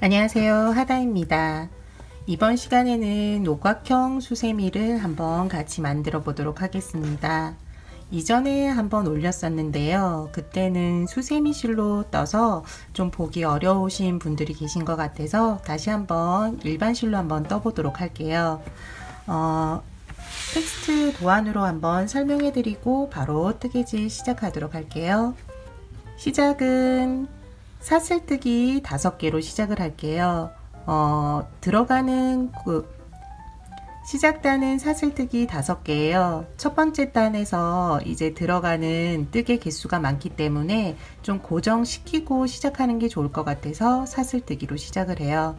안녕하세요. 하다입니다. 이번 시간에는 오각형 수세미를 한번 같이 만들어 보도록 하겠습니다. 이전에 한번 올렸었는데요. 그때는 수세미 실로 떠서 좀 보기 어려우신 분들이 계신 것 같아서 다시 한번 일반 실로 한번 떠보도록 할게요. 어, 텍스트 도안으로 한번 설명해 드리고 바로 뜨개질 시작하도록 할게요. 시작은 사슬뜨기 다섯 개로 시작을 할게요. 어, 들어가는 그 시작단은 사슬뜨기 다섯 개예요. 첫 번째 단에서 이제 들어가는 뜨개 개수가 많기 때문에 좀 고정시키고 시작하는 게 좋을 것 같아서 사슬뜨기로 시작을 해요.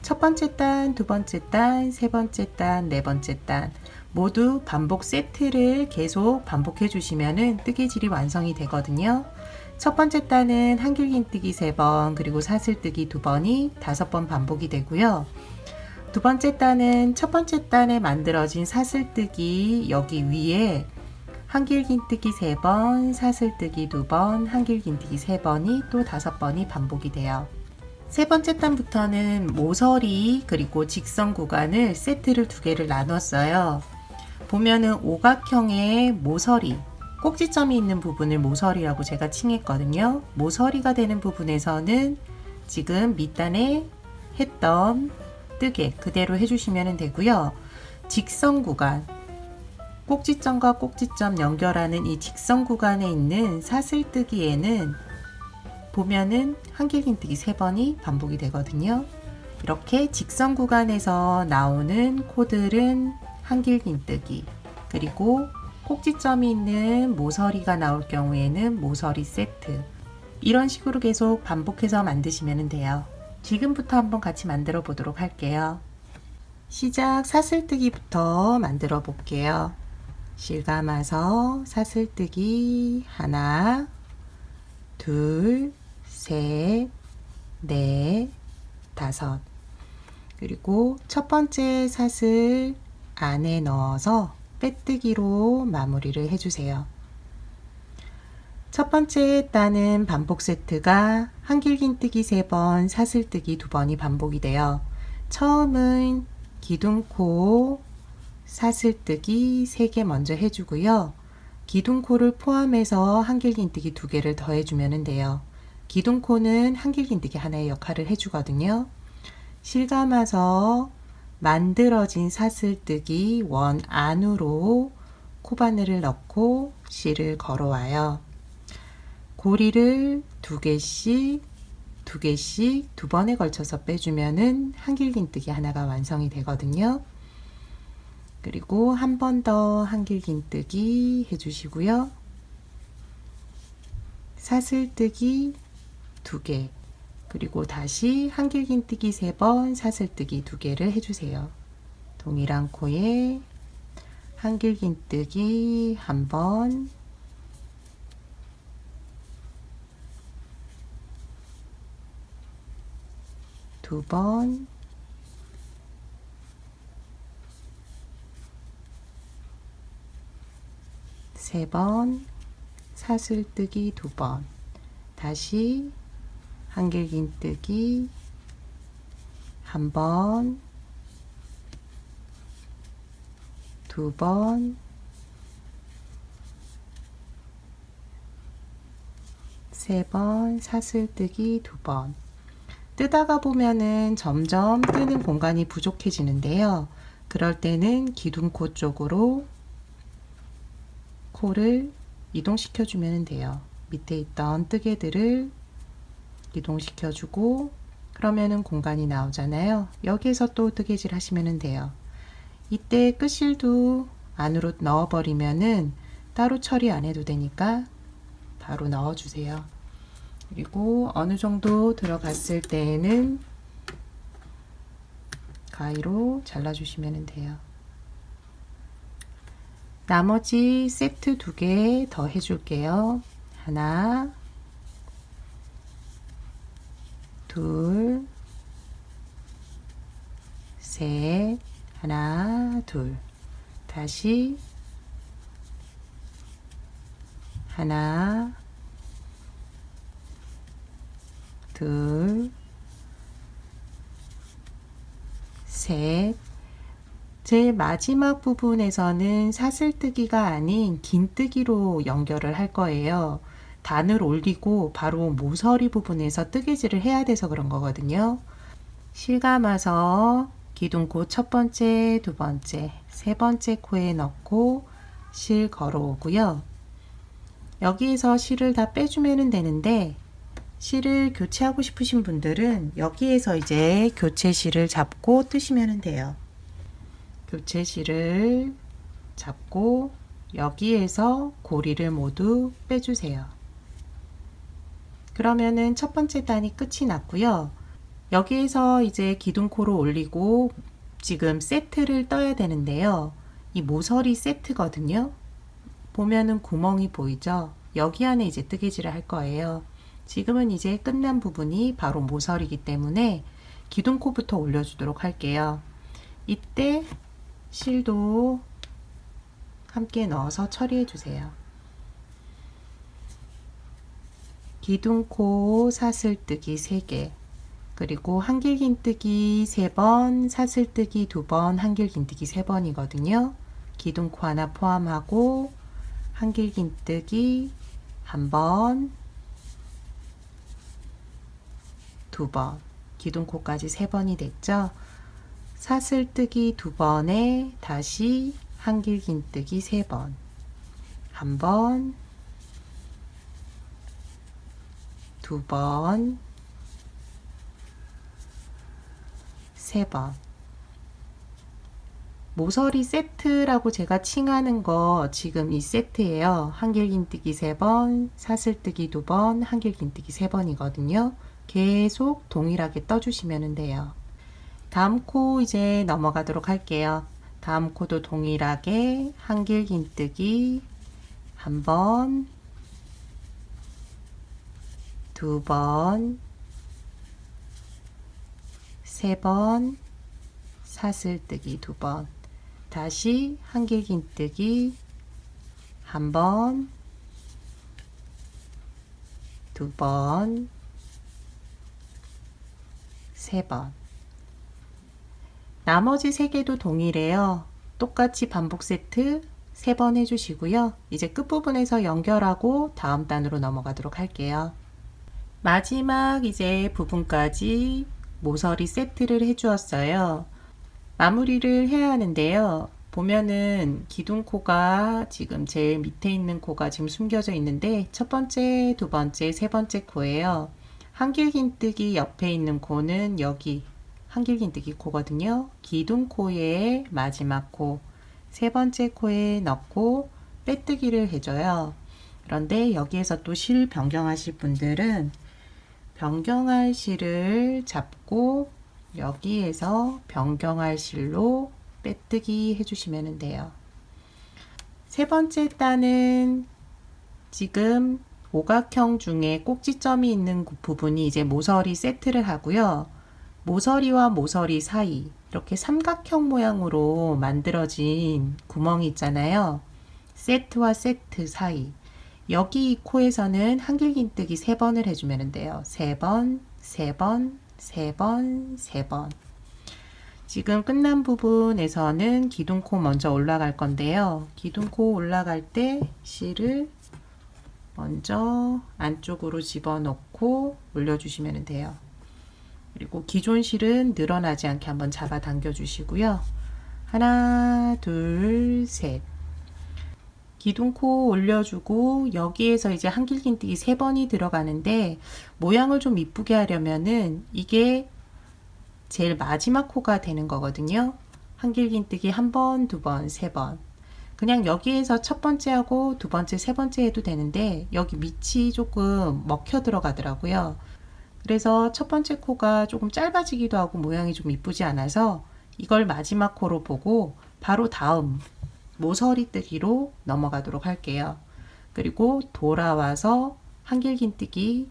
첫 번째 단, 두 번째 단, 세 번째 단, 네 번째 단 모두 반복 세트를 계속 반복해 주시면은 뜨개질이 완성이 되거든요. 첫 번째 단은 한길긴뜨기 3번 그리고 사슬뜨기 2번이 5번 반복이 되고요. 두 번째 단은 첫 번째 단에 만들어진 사슬뜨기 여기 위에 한길긴뜨기 3번, 사슬뜨기 2번, 한길긴뜨기 3번이 또 5번이 반복이 돼요. 세 번째 단부터는 모서리 그리고 직선 구간을 세트를 두 개를 나눴어요. 보면은 오각형의 모서리 꼭지점이 있는 부분을 모서리라고 제가 칭했거든요. 모서리가 되는 부분에서는 지금 밑단에 했던 뜨개 그대로 해주시면 되고요. 직선 구간 꼭지점과 꼭지점 연결하는 이 직선 구간에 있는 사슬뜨기에는 보면은 한길긴뜨기 3번이 반복이 되거든요. 이렇게 직선 구간에서 나오는 코들은 한길긴뜨기 그리고 꼭지점이 있는 모서리가 나올 경우에는 모서리 세트 이런 식으로 계속 반복해서 만드시면 돼요. 지금부터 한번 같이 만들어 보도록 할게요. 시작 사슬뜨기부터 만들어 볼게요. 실 감아서 사슬뜨기 하나, 둘, 셋, 넷, 다섯. 그리고 첫 번째 사슬 안에 넣어서 빼뜨기로 마무리를 해주세요. 첫 번째 단은 반복 세트가 한길긴뜨기 3번, 사슬뜨기 2번이 반복이 돼요. 처음은 기둥코, 사슬뜨기 3개 먼저 해주고요. 기둥코를 포함해서 한길긴뜨기 2개를 더 해주면 돼요. 기둥코는 한길긴뜨기 하나의 역할을 해주거든요. 실감아서 만들어진 사슬뜨기 원 안으로 코바늘을 넣고 실을 걸어와요. 고리를 두 개씩 두 개씩 두 번에 걸쳐서 빼주면은 한길긴뜨기 하나가 완성이 되거든요. 그리고 한 번 더 한길긴뜨기 해주시고요. 사슬뜨기 두 개, 그리고 다시 한길긴뜨기 3번, 사슬뜨기 2개를 해주세요. 동일한 코에 한길긴뜨기 한 번, 두 번, 세 번, 사슬뜨기 두 번, 다시 한길긴뜨기 한 번, 두 번, 세 번, 사슬뜨기 두 번. 뜨다가 보면은 점점 뜨는 공간이 부족해지는데요. 그럴 때는 기둥코 쪽으로 코를 이동시켜 주면 돼요. 밑에 있던 뜨개들을 이동시켜주고 그러면은 공간이 나오잖아요. 여기에서 또 뜨개질 하시면 돼요. 이때 끝실도 안으로 넣어버리면은 따로 처리 안 해도 되니까 바로 넣어주세요. 그리고 어느 정도 들어갔을 때에는 가위로 잘라주시면 돼요. 나머지 세트 두 개 더 해줄게요. 하나, 둘, 셋, 하나, 둘. 다시 하나, 둘, 셋. 제일 마지막 부분에서는 사슬뜨기가 아닌 긴뜨기로 연결을 할 거예요. 단을 올리고 바로 모서리 부분에서 뜨개질을 해야 돼서 그런 거거든요. 실감아서 기둥코 첫 번째, 두 번째, 세 번째 코에 넣고 실 걸어오고요. 여기에서 실을 다 빼주면 되는데 실을 교체하고 싶으신 분들은 여기에서 이제 교체 실을 잡고 뜨시면 돼요. 교체 실을 잡고 여기에서 고리를 모두 빼주세요. 그러면은 첫 번째 단이 끝이 났고요. 여기에서 이제 기둥코로 올리고 지금 세트를 떠야 되는데요. 이 모서리 세트거든요. 보면은 구멍이 보이죠? 여기 안에 이제 뜨개질을 할 거예요. 지금은 이제 끝난 부분이 바로 모서리이기 때문에 기둥코부터 올려주도록 할게요. 이때 실도 함께 넣어서 처리해 주세요. 기둥코 사슬뜨기 3개 그리고 한길긴뜨기 3번 사슬뜨기 2번 한길긴뜨기 3번이거든요. 기둥코 하나 포함하고 한길긴뜨기 한번 두 번, 기둥코까지 세 번이 됐죠. 사슬뜨기 두 번에 다시 한길긴뜨기 세 번, 한 번, 두 번, 세 번. 모서리 세트라고 제가 칭하는 거 지금 이 세트예요. 한길긴뜨기 세 번, 사슬뜨기 두 번, 한길긴뜨기 세 번이거든요. 계속 동일하게 떠주시면 돼요. 다음 코 이제 넘어가도록 할게요. 다음 코도 동일하게 한길긴뜨기 한 번, 두 번, 세 번, 사슬뜨기 두 번, 다시 한길긴뜨기 한 번, 두 번, 세 번. 나머지 세 개도 동일해요. 똑같이 반복 세트 세 번 해주시고요. 이제 끝부분에서 연결하고 다음 단으로 넘어가도록 할게요. 마지막 이제 부분까지 모서리 세트를 해주었어요. 마무리를 해야 하는데요. 보면은 기둥코가 지금 제일 밑에 있는 코가 지금 숨겨져 있는데 첫 번째, 두 번째, 세 번째 코예요. 한길긴뜨기 옆에 있는 코는 여기 한길긴뜨기 코거든요. 기둥코의 마지막 코, 세 번째 코에 넣고 빼뜨기를 해줘요. 그런데 여기에서 또 실 변경하실 분들은 변경할 실을 잡고 여기에서 변경할 실로 빼뜨기 해주시면 돼요. 세 번째 단은 지금 오각형 중에 꼭지점이 있는 부분이 이제 모서리 세트를 하고요. 모서리와 모서리 사이 이렇게 삼각형 모양으로 만들어진 구멍이 있잖아요. 세트와 세트 사이. 여기 이 코에서는 한길긴뜨기 세 번을 해주면 돼요. 세 번, 세 번, 세 번, 세 번. 지금 끝난 부분에서는 기둥코 먼저 올라갈 건데요. 기둥코 올라갈 때 실을 먼저 안쪽으로 집어넣고 올려주시면 돼요. 그리고 기존 실은 늘어나지 않게 한번 잡아 당겨 주시고요. 하나, 둘, 셋. 기둥코 올려주고 여기에서 이제 한길긴뜨기 세 번이 들어가는데 모양을 좀 이쁘게 하려면은 이게 제일 마지막 코가 되는 거거든요. 한길긴뜨기 한 번, 두 번, 세 번. 그냥 여기에서 첫 번째 하고 두 번째, 세 번째 해도 되는데 여기 밑이 조금 먹혀 들어가더라고요. 그래서 첫 번째 코가 조금 짧아지기도 하고 모양이 좀 이쁘지 않아서 이걸 마지막 코로 보고 바로 다음 모서리 뜨기로 넘어가도록 할게요. 그리고 돌아와서 한길긴뜨기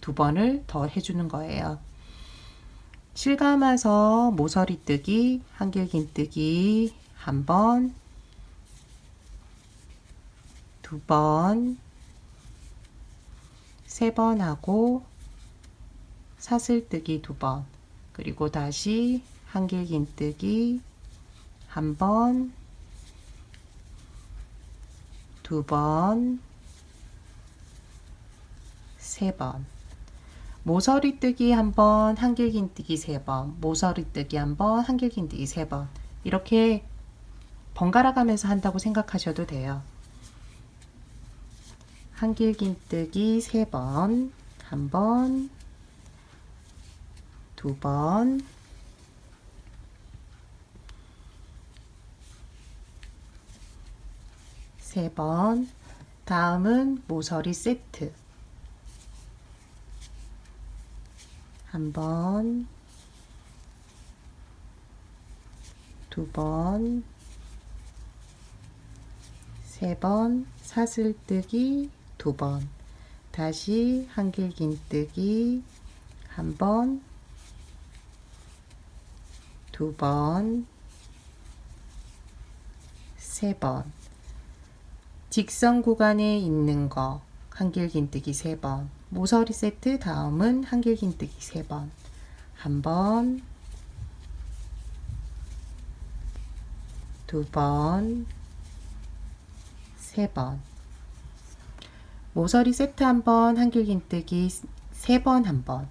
두 번을 더 해주는 거예요. 실감아서 모서리 뜨기, 한길긴뜨기 한 번, 두 번, 세 번 하고 사슬뜨기 두 번, 그리고 다시 한길긴뜨기 한 번, 두 번, 세 번. 모서리 뜨기 한 번, 한길긴뜨기 세 번, 모서리 뜨기 한 번, 한길긴뜨기 세 번. 이렇게 번갈아 가면서 한다고 생각하셔도 돼요. 한길긴뜨기 세 번, 한 번, 두 번, 세 번. 다음은 모서리 세트. 한 번, 두 번, 세 번, 사슬뜨기 두 번, 다시 한길긴뜨기 한 번, 두 번, 세 번. 직선 구간에 있는 거 한길 긴뜨기 세 번. 모서리 세트 다음은 한길 긴뜨기 세 번. 한 번, 두 번, 세 번. 모서리 세트 한 번, 한길 긴뜨기 세 번, 한 번.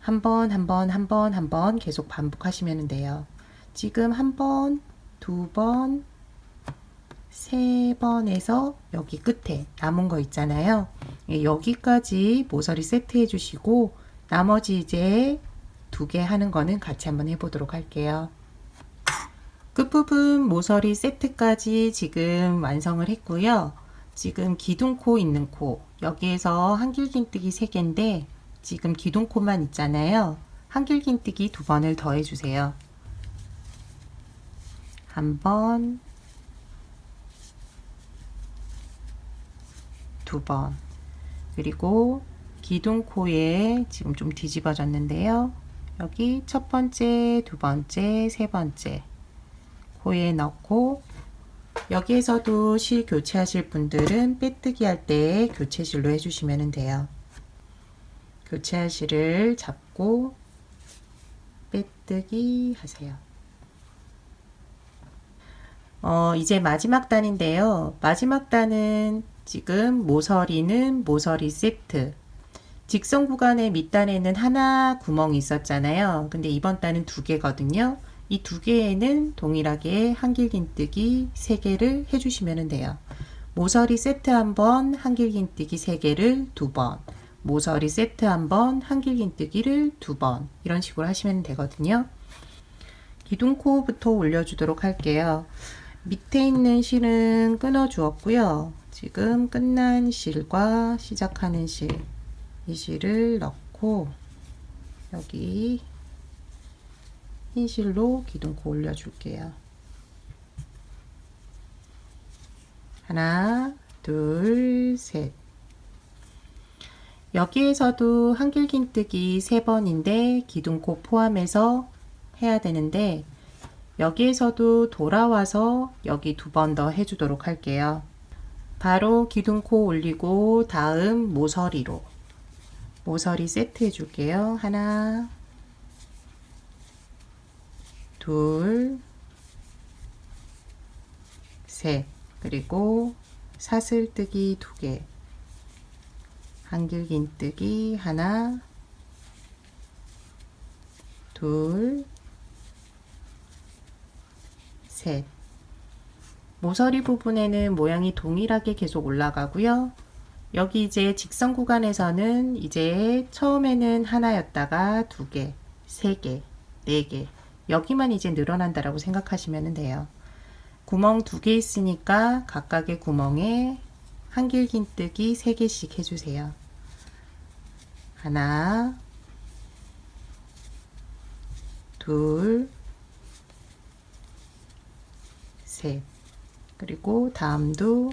한 번, 한 번, 한 번, 한 번 계속 반복하시면 돼요. 지금 한 번, 두 번, 세 번에서 여기 끝에 남은 거 있잖아요. 예, 여기까지 모서리 세트 해 주시고 나머지 이제 두 개 하는 거는 같이 한번 해보도록 할게요. 끝부분 모서리 세트까지 지금 완성을 했고요. 지금 기둥코 있는 코 여기에서 한길긴뜨기 3개인데 지금 기둥코만 있잖아요. 한길긴뜨기 두 번을 더 해주세요. 한 번, 두 번. 그리고 기둥코에 지금 좀 뒤집어졌는데요. 여기 첫 번째, 두 번째, 세 번째 코에 넣고 여기에서도 실 교체하실 분들은 빼뜨기 할 때 교체실로 해주시면 돼요. 교체할 실을 잡고 빼뜨기 하세요. 어, 이제 마지막 단인데요. 마지막 단은 지금 모서리는 모서리 세트. 직선 구간의 밑단에는 하나 구멍이 있었잖아요. 근데 이번 단은 두 개거든요. 이 두 개에는 동일하게 한길긴뜨기 세 개를 해주시면 돼요. 모서리 세트 한 번, 한길긴뜨기 세 개를 두 번. 모서리 세트 한 번, 한길긴뜨기를 두 번. 이런 식으로 하시면 되거든요. 기둥코부터 올려주도록 할게요. 밑에 있는 실은 끊어 주었고요. 지금 끝난 실과 시작하는 실, 이 실을 넣고 여기 흰 실로 기둥코 올려줄게요. 하나, 둘, 셋. 여기에서도 한길긴뜨기 세 번인데 기둥코 포함해서 해야 되는데 여기에서도 돌아와서 여기 두 번 더 해주도록 할게요. 바로 기둥코 올리고 다음 모서리로 모서리 세트 해줄게요. 하나, 둘, 셋. 그리고 사슬뜨기 두 개. 한길긴뜨기 하나, 둘, 셋. 모서리 부분에는 모양이 동일하게 계속 올라가고요. 여기 이제 직선 구간에서는 이제 처음에는 하나였다가 두 개, 세 개, 네 개. 여기만 이제 늘어난다라고 생각하시면 돼요. 구멍 두 개 있으니까 각각의 구멍에 한길긴뜨기 세 개씩 해주세요. 하나, 둘, 셋. 그리고 다음도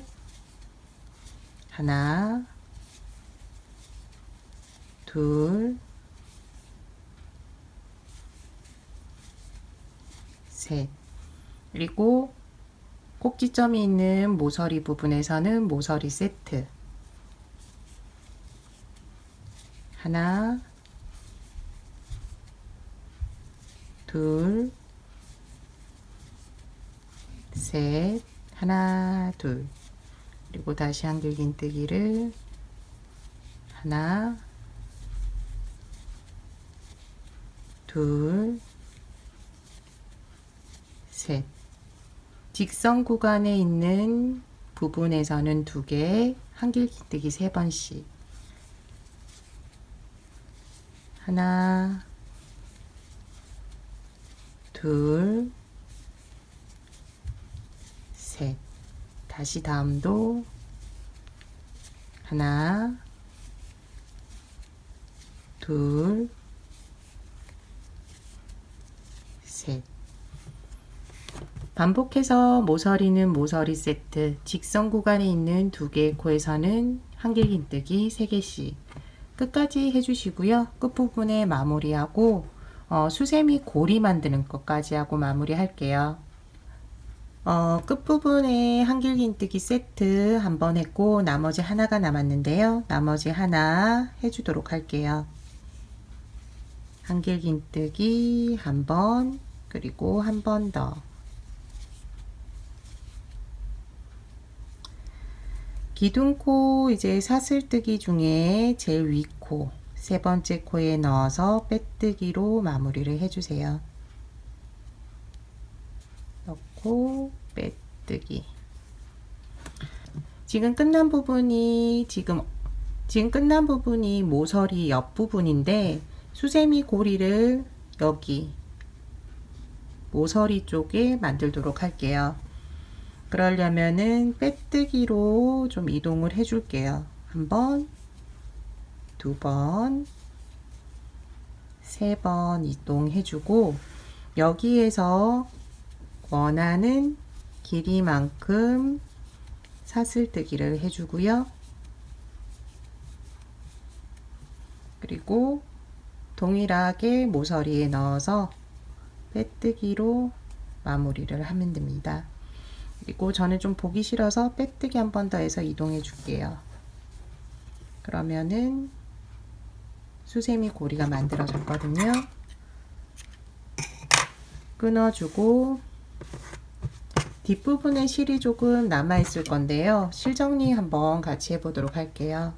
하나, 둘, 셋. 그리고 꼭지점이 있는 모서리 부분에서는 모서리 세트. 하나, 둘, 셋, 하나, 둘. 그리고 다시 한길긴뜨기를 하나, 둘, 셋. 직선 구간에 있는 부분에서는 두 개, 한길긴뜨기 세 번씩. 하나, 둘, 셋. 다시 다음도 하나, 둘, 셋. 반복해서 모서리는 모서리 세트, 직선 구간에 있는 두 개의 코에서는 한길긴뜨기 3개씩 끝까지 해주시고요. 끝부분에 마무리하고 어, 수세미 고리 만드는 것까지 하고 마무리 할게요. 어, 끝부분에 한길긴뜨기 세트 한번 했고 나머지 하나가 남았는데요. 나머지 하나 해주도록 할게요. 한길긴뜨기 한 번, 그리고 한 번 더. 기둥코 이제 사슬뜨기 중에 제일 위 코, 세 번째 코에 넣어서 빼뜨기로 마무리를 해주세요. 넣고 빼뜨기. 지금 끝난 부분이 지금 지금 끝난 부분이 모서리 옆 부분인데 수세미 고리를 여기 모서리 쪽에 만들도록 할게요. 그러려면은 빼뜨기로 좀 이동을 해 줄게요. 한 번, 두 번, 세 번 이동해 주고 여기에서 원하는 길이만큼 사슬뜨기를 해 주고요. 그리고 동일하게 모서리에 넣어서 빼뜨기로 마무리를 하면 됩니다. 그리고 저는 좀 보기 싫어서 빼뜨기 한 번 더 해서 이동해 줄게요. 그러면은 수세미 고리가 만들어졌거든요. 끊어주고 뒷부분에 실이 조금 남아 있을 건데요. 실 정리 한번 같이 해보도록 할게요.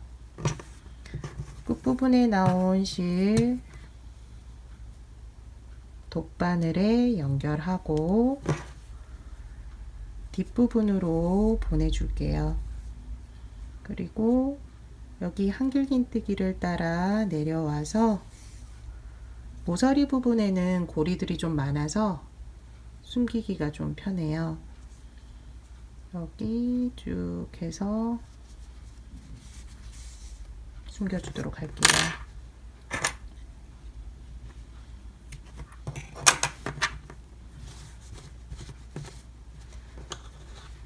끝부분에 나온 실 돗바늘에 연결하고 뒷부분으로 보내줄게요. 그리고 여기 한길긴뜨기를 따라 내려와서 모서리 부분에는 고리들이 좀 많아서 숨기기가 좀 편해요. 여기 쭉 해서 숨겨주도록 할게요.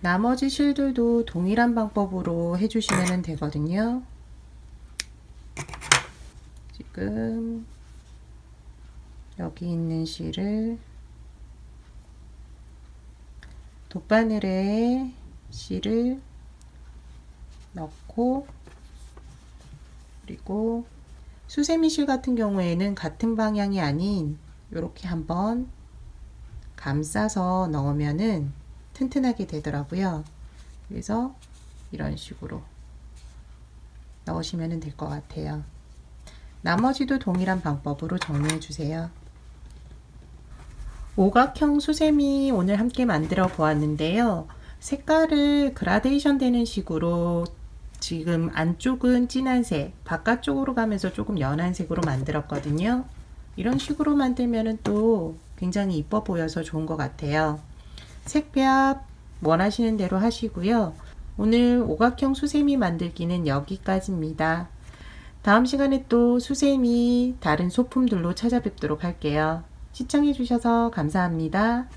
나머지 실들도 동일한 방법으로 해주시면 되거든요. 지금 여기 있는 실을 돗바늘에 실을 넣고 그리고 수세미 실 같은 경우에는 같은 방향이 아닌 이렇게 한번 감싸서 넣으면은 튼튼하게 되더라고요. 그래서 이런 식으로 넣으시면 될 것 같아요. 나머지도 동일한 방법으로 정리해 주세요. 오각형 수세미 오늘 함께 만들어 보았는데요. 색깔을 그라데이션 되는 식으로 지금 안쪽은 진한 색, 바깥쪽으로 가면서 조금 연한 색으로 만들었거든요. 이런 식으로 만들면 또 굉장히 이뻐 보여서 좋은 것 같아요. 색배합 원하시는 대로 하시고요. 오늘 오각형 수세미 만들기는 여기까지입니다. 다음 시간에 또 수세미 다른 소품들로 찾아뵙도록 할게요. 시청해주셔서 감사합니다.